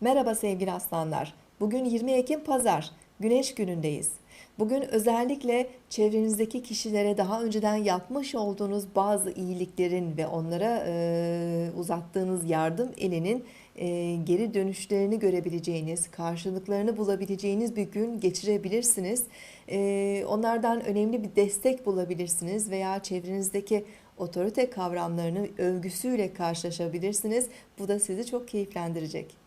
Merhaba sevgili aslanlar. Bugün 20 Ekim Pazar, Güneş günündeyiz. Bugün özellikle çevrenizdeki kişilere daha önceden yapmış olduğunuz bazı iyiliklerin ve onlara e, uzattığınız yardım elinin e, geri dönüşlerini görebileceğiniz, karşılıklarını bulabileceğiniz bir gün geçirebilirsiniz. E, onlardan önemli bir destek bulabilirsiniz veya çevrenizdeki otorite kavramlarını övgüsüyle karşılaşabilirsiniz. Bu da sizi çok keyiflendirecek.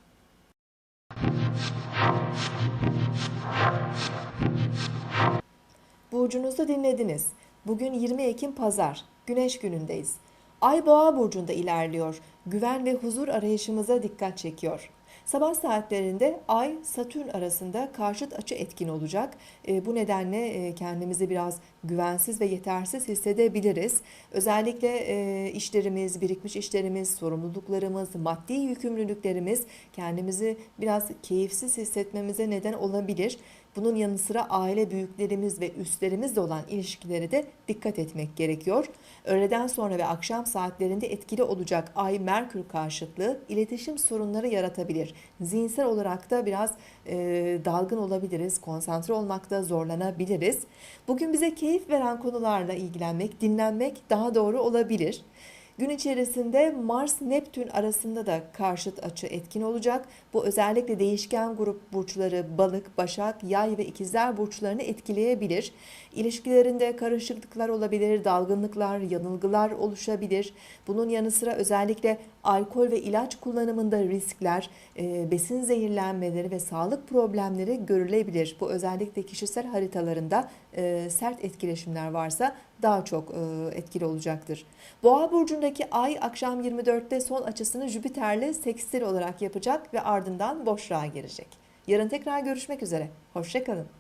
Burcunuzu dinlediniz. Bugün 20 Ekim Pazar, Güneş günündeyiz. Ay Boğa burcunda ilerliyor. Güven ve huzur arayışımıza dikkat çekiyor. Sabah saatlerinde Ay Satürn arasında karşıt açı etkin olacak. E, bu nedenle e, kendimizi biraz güvensiz ve yetersiz hissedebiliriz. Özellikle e, işlerimiz, birikmiş işlerimiz, sorumluluklarımız, maddi yükümlülüklerimiz kendimizi biraz keyifsiz hissetmemize neden olabilir. Bunun yanı sıra aile büyüklerimiz ve üstlerimizle olan ilişkilere de dikkat etmek gerekiyor. Öğleden sonra ve akşam saatlerinde etkili olacak Ay Merkür karşıtlığı iletişim sorunları yaratabilir. Zihinsel olarak da biraz e, dalgın olabiliriz, konsantre olmakta zorlanabiliriz. Bugün bize keyif veren konularla ilgilenmek, dinlenmek daha doğru olabilir. Gün içerisinde Mars-Neptün arasında da karşıt açı etkin olacak. Bu özellikle değişken grup burçları balık, başak, yay ve ikizler burçlarını etkileyebilir. İlişkilerinde karışıklıklar olabilir, dalgınlıklar, yanılgılar oluşabilir. Bunun yanı sıra özellikle alkol ve ilaç kullanımında riskler, e, besin zehirlenmeleri ve sağlık problemleri görülebilir. Bu özellikle kişisel haritalarında e, sert etkileşimler varsa daha çok e, etkili olacaktır. Boğa burcundaki ay akşam 24'te son açısını Jüpiter'le sekstil olarak yapacak ve ardından boşluğa girecek. Yarın tekrar görüşmek üzere. Hoşçakalın.